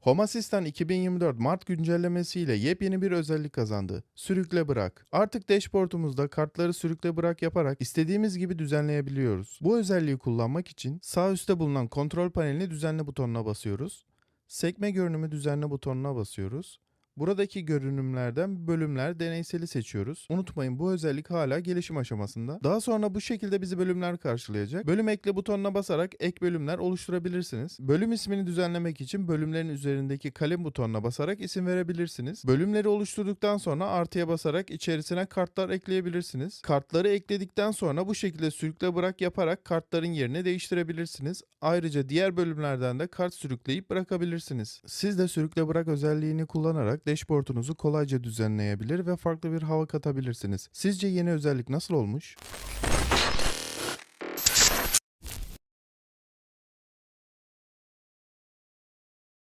Home Assistant 2024 Mart güncellemesiyle yepyeni bir özellik kazandı. Sürükle bırak. Artık dashboardumuzda kartları sürükle bırak yaparak istediğimiz gibi düzenleyebiliyoruz. Bu özelliği kullanmak için sağ üstte bulunan kontrol panelini düzenle butonuna basıyoruz. Sekme görünümü düzenle butonuna basıyoruz. Buradaki görünümlerden bölümler deneyseli seçiyoruz. Unutmayın bu özellik hala gelişim aşamasında. Daha sonra bu şekilde bizi bölümler karşılayacak. Bölüm ekle butonuna basarak ek bölümler oluşturabilirsiniz. Bölüm ismini düzenlemek için bölümlerin üzerindeki kalem butonuna basarak isim verebilirsiniz. Bölümleri oluşturduktan sonra artıya basarak içerisine kartlar ekleyebilirsiniz. Kartları ekledikten sonra bu şekilde sürükle bırak yaparak kartların yerini değiştirebilirsiniz. Ayrıca diğer bölümlerden de kart sürükleyip bırakabilirsiniz. Siz de sürükle bırak özelliğini kullanarak dashboardunuzu kolayca düzenleyebilir ve farklı bir hava katabilirsiniz. Sizce yeni özellik nasıl olmuş?